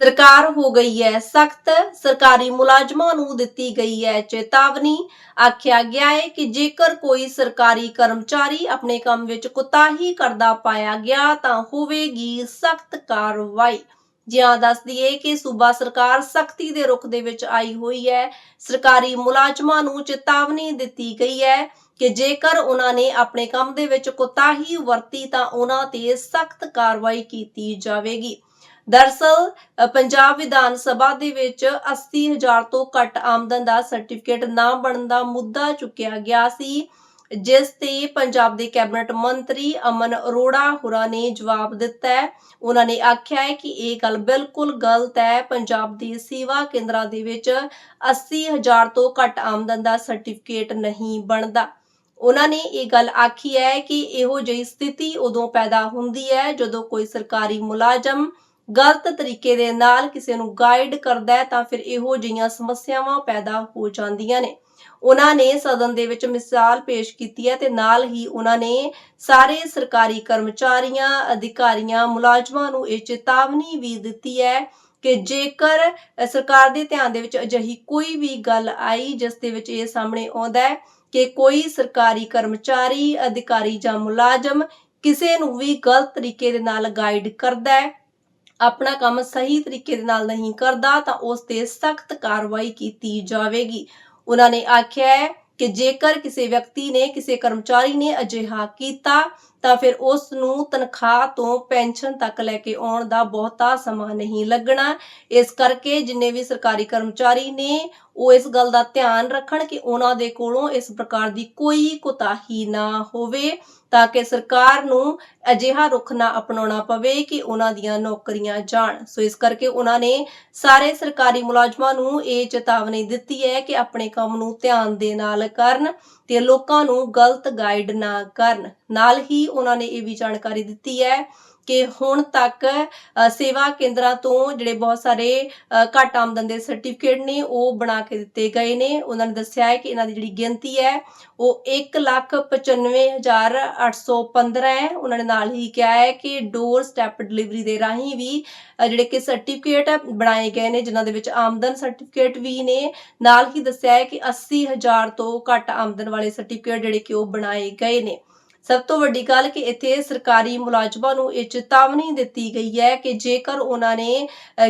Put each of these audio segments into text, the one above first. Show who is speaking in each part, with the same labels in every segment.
Speaker 1: ਸਰਕਾਰ ਹੋ ਗਈ ਹੈ, ਸਖਤ ਸਰਕਾਰੀ ਮੁਲਾਜ਼ਮਾਂ ਨੂੰ ਦਿੱਤੀ ਗਈ ਹੈ ਚੇਤਾਵਨੀ। ਆਖਿਆ ਗਿਆ ਹੈ ਕਿ ਜੇਕਰ ਕੋਈ ਸਰਕਾਰੀ ਕਰਮਚਾਰੀ ਆਪਣੇ ਕੰਮ ਵਿੱਚ ਕੁਤਾਹੀ ਕਰਦਾ ਪਾਇਆ ਗਿਆ, ਤਾਂ ਹੋਵੇਗੀ ਸਖਤ ਕਾਰਵਾਈ। ਜਿਹਾਂ ਦੱਸ ਦਈਏ ਕਿ ਸੂਬਾ ਸਰਕਾਰ ਸਖਤੀ ਦੇ ਰੁਖ ਦੇ ਵਿੱਚ ਆਈ ਹੋਈ ਹੈ। ਸਰਕਾਰੀ ਮੁਲਾਜ਼ਮਾਂ ਨੂੰ ਚੇਤਾਵਨੀ ਦਿੱਤੀ ਗਈ ਹੈ ਕਿ ਜੇਕਰ ਉਹਨਾਂ ਨੇ ਆਪਣੇ ਕੰਮ ਦੇ ਵਿੱਚ ਕੁਤਾਹੀ ਵਰਤੀ, ਤਾਂ ਉਹਨਾਂ ਤੇ ਸਖਤ ਕਾਰਵਾਈ ਕੀਤੀ ਜਾਵੇਗੀ। ਦਰਸਲ ਪੰਜਾਬ ਵਿਧਾਨ ਸਭਾ ਦੇ ਵਿੱਚ 80000 ਤੋਂ ਘੱਟ ਆਮਦਨ ਦਾ ਸਰਟੀਫਿਕੇਟ ਨਾ ਬਣਨ ਦਾ ਮੁੱਦਾ ਚੁੱਕਿਆ ਗਿਆ ਸੀ, ਜਿਸ ਤੇ ਪੰਜਾਬ ਦੇ ਕੈਬਨਿਟ ਮੰਤਰੀ ਅਮਨ ਅਰੋੜਾ ਹੋਰਾਂ ਨੇ ਜਵਾਬ ਦਿੱਤਾ ਹੈ। ਉਹਨਾਂ ਨੇ ਆਖਿਆ ਹੈ ਕਿ ਇਹ ਗੱਲ ਬਿਲਕੁਲ ਗਲਤ ਹੈ। ਪੰਜਾਬ ਦੇ ਸੇਵਾ ਕੇਂਦਰਾਂ ਦੇ ਵਿੱਚ 80000 ਤੋਂ ਘੱਟ ਆਮਦਨ ਦਾ ਸਰਟੀਫਿਕੇਟ ਨਹੀਂ ਬਣਦਾ। ਉਹਨਾਂ ਨੇ ਇਹ ਗੱਲ ਆਖੀ ਹੈ ਕਿ ਇਹੋ ਜਿਹੀ ਸਥਿਤੀ ਉਦੋਂ ਪੈਦਾ ਹੁੰਦੀ ਹੈ ਜਦੋਂ ਕੋਈ ਸਰਕਾਰੀ ਮੁਲਾਜ਼ਮ ਗਲਤ ਤਰੀਕੇ ਦੇ ਨਾਲ ਕਿਸੇ ਨੂੰ ਗਾਈਡ ਕਰਦਾ ਹੈ, ਤਾਂ ਫਿਰ ਇਹੋ ਜਿਹੀਆਂ ਸਮੱਸਿਆਵਾਂ ਪੈਦਾ ਹੋ ਜਾਂਦੀਆਂ ਨੇ। ਉਹਨਾਂ ਨੇ ਸਦਨ ਦੇ ਵਿੱਚ ਮਿਸਾਲ ਪੇਸ਼ ਕੀਤੀ ਹੈ ਤੇ ਨਾਲ ਹੀ ਉਹਨਾਂ ਨੇ ਸਾਰੇ ਸਰਕਾਰੀ ਕਰਮਚਾਰੀਆਂ, ਅਧਿਕਾਰੀਆਂ, ਮੁਲਾਜ਼ਮਾਂ ਨੂੰ ਇਹ ਚੇਤਾਵਨੀ ਵੀ ਦਿੱਤੀ ਹੈ ਕਿ ਜੇਕਰ ਸਰਕਾਰ ਦੇ ਧਿਆਨ ਦੇ ਵਿੱਚ ਅਜਿਹੀ ਕੋਈ ਵੀ ਗੱਲ ਆਈ, ਜਿਸ ਦੇ ਵਿੱਚ ਇਹ ਸਾਹਮਣੇ ਆਉਂਦਾ ਹੈ ਕਿ ਕੋਈ ਸਰਕਾਰੀ ਕਰਮਚਾਰੀ, ਅਧਿਕਾਰੀ ਜਾਂ ਮੁਲਾਜ਼ਮ ਕਿਸੇ ਨੂੰ ਵੀ ਗਲਤ ਤਰੀਕੇ ਦੇ ਨਾਲ ਗਾਈਡ ਕਰਦਾ ਹੈ ਆਪਣਾ ਕੰਮ ਸਹੀ ਤਰੀਕੇ ਦੇ ਨਾਲ ਨਹੀਂ ਕਰਦਾ ਤਾਂ ਉਸ ਤੇ ਸਖਤ ਕਾਰਵਾਈ ਕੀਤੀ ਜਾਵੇਗੀ। ਉਹਨਾਂ ਨੇ ਆਖਿਆ ਹੈ ਕਿ ਜੇਕਰ ਕਿਸੇ ਵਿਅਕਤੀ ਨੇ, ਕਿਸੇ ਕਰਮਚਾਰੀ ਨੇ ਅਜਿਹਾ ਕੀਤਾ ਤਾਂ ਫਿਰ ਉਸ ਨੂੰ ਤਨਖਾਹ ਤੋਂ ਪੈਨਸ਼ਨ ਤੱਕ ਲੈ ਕੇ ਆਉਣ ਦਾ ਬਹੁਤਾ ਸਮਾਂ ਨਹੀਂ ਲੱਗਣਾ। ਇਸ ਕਰਕੇ ਜਿੰਨੇ ਵੀ ਸਰਕਾਰੀ ਕਰਮਚਾਰੀ ਨੇ, ਉਹ ਇਸ ਗੱਲ ਦਾ ਧਿਆਨ ਰੱਖਣ ਕਿ ਉਹਨਾਂ ਦੇ ਕੋਲੋਂ ਇਸ ਪ੍ਰਕਾਰ ਦੀ ਕੋਈ ਕੁਤਾਹੀ ਨਾ ਹੋਵੇ ਤਾਂ ਕਿ ਸਰਕਾਰ ਨੂੰ ਅਜਿਹਾ ਰੁਖ ਨਾ ਅਪਣਾਉਣਾ ਪਵੇ ਕਿ ਉਹਨਾਂ ਦੀਆਂ ਨੌਕਰੀਆਂ ਜਾਣ। ਸੋ ਇਸ ਕਰਕੇ ਉਹਨਾਂ ਨੇ ਸਾਰੇ ਸਰਕਾਰੀ ਮੁਲਾਜ਼ਮਾਂ ਨੂੰ ਇਹ ਚੇਤਾਵਨੀ ਦਿੱਤੀ ਹੈ ਕਿ ਆਪਣੇ ਕੰਮ ਨੂੰ ਧਿਆਨ ਦੇ ਨਾਲ ਕਰਨ ਤੇ ਲੋਕਾਂ ਨੂੰ ਗਲਤ ਗਾਈਡ ਨਾ ਕਰਨ। ਨਾਲ ਹੀ ਉਹਨਾਂ ਨੇ ਇਹ ਵੀ ਜਾਣਕਾਰੀ ਦਿੱਤੀ ਹੈ ਕਿ ਹੁਣ ਤੱਕ ਸੇਵਾ ਕੇਂਦਰਾਂ ਤੋਂ ਜਿਹੜੇ ਬਹੁਤ ਸਾਰੇ ਘੱਟ ਆਮਦਨ ਦੇ ਸਰਟੀਫਿਕੇਟ ਨੇ, ਉਹ ਬਣਾ ਕੇ ਦਿੱਤੇ ਗਏ ਨੇ। ਉਹਨਾਂ ਨੇ ਦੱਸਿਆ ਹੈ ਕਿ ਇਹਨਾਂ ਦੀ ਜਿਹੜੀ ਗਿਣਤੀ ਹੈ, ਉਹ 195815 ਹੈ। ਉਹਨਾਂ ਨੇ ਨਾਲ ਹੀ ਕਿਹਾ ਹੈ ਕਿ ਡੋਰ ਸਟੈਪ ਡਿਲੀਵਰੀ ਦੇ ਰਾਹੀਂ ਵੀ ਜਿਹੜੇ ਕਿ ਸਰਟੀਫਿਕੇਟ ਬਣਾਏ ਗਏ ਨੇ, ਜਿਨ੍ਹਾਂ ਦੇ ਵਿੱਚ ਆਮਦਨ ਸਰਟੀਫਿਕੇਟ ਵੀ ਨੇ। ਨਾਲ ਹੀ ਦੱਸਿਆ ਹੈ ਕਿ 80000 ਤੋਂ ਘੱਟ ਆਮਦਨ ਵਾਲੇ ਸਰਟੀਫਿਕੇਟ ਜਿਹੜੇ ਕਿ ਉਹ ਬਣਾਏ ਗਏ ਨੇ। ਸਭ ਤੋਂ ਵੱਡੀ ਗੱਲ ਕਿ ਇੱਥੇ ਸਰਕਾਰੀ ਮੁਲਾਜ਼ਮਾਂ ਨੂੰ ਇਹ ਚੇਤਾਵਨੀ ਦਿੱਤੀ ਗਈ ਹੈ ਕਿ ਜੇਕਰ ਉਹਨਾਂ ਨੇ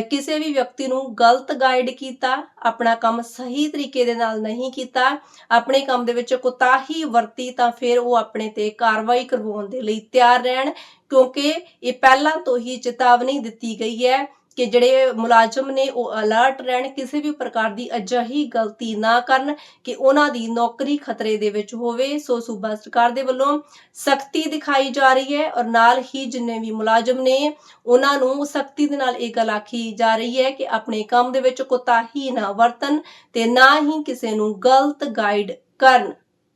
Speaker 1: ਕਿਸੇ ਵੀ ਵਿਅਕਤੀ ਨੂੰ ਗਲਤ ਗਾਈਡ ਕੀਤਾ, ਆਪਣਾ ਕੰਮ ਸਹੀ ਤਰੀਕੇ ਦੇ ਨਾਲ ਨਹੀਂ ਕੀਤਾ, ਆਪਣੇ ਕੰਮ ਦੇ ਵਿੱਚ ਕੁਤਾਹੀ ਵਰਤੀ, ਤਾਂ ਫਿਰ ਉਹ ਆਪਣੇ ਤੇ ਕਾਰਵਾਈ ਕਰਵਾਉਣ ਦੇ ਲਈ ਤਿਆਰ ਰਹਿਣ, ਕਿਉਂਕਿ ਇਹ ਪਹਿਲਾਂ ਤੋਂ ਹੀ ਚੇਤਾਵਨੀ ਦਿੱਤੀ ਗਈ ਹੈ ਕਿ ਜਿਹੜੇ ਮੁਲਾਜ਼ਮ ਨੇ ਉਹ ਅਲਰਟ ਰਹਿਣ, ਕਿਸੇ ਵੀ ਪ੍ਰਕਾਰ ਦੀ ਅਜਿਹੀ ਗਲਤੀ ਨਾ ਕਰਨ ਕਿ ਉਹਨਾਂ ਦੀ ਨੌਕਰੀ ਖਤਰੇ ਦੇ ਵਿੱਚ ਹੋਵੇ। ਸੋ ਸੂਬਾ ਸਰਕਾਰ ਦੇ ਵੱਲੋਂ ਸਖਤੀ ਦਿਖਾਈ ਜਾ ਰਹੀ ਹੈ ਔਰ ਨਾਲ ਹੀ ਜਿੰਨੇ ਵੀ ਮੁਲਾਜ਼ਮ ਨੇ, ਉਹਨਾਂ ਨੂੰ ਸਖਤੀ ਦੇ ਨਾਲ ਇਹ ਗੱਲ ਆਖੀ ਜਾ ਰਹੀ ਹੈ ਕਿ ਆਪਣੇ ਕੰਮ ਦੇ ਵਿੱਚ ਕੋਤਾਹੀ ਨਾ ਵਰਤਨ ਤੇ ਨਾ ਹੀ ਕਿਸੇ ਨੂੰ ਗਲਤ ਗਾਈਡ ਕਰਨ।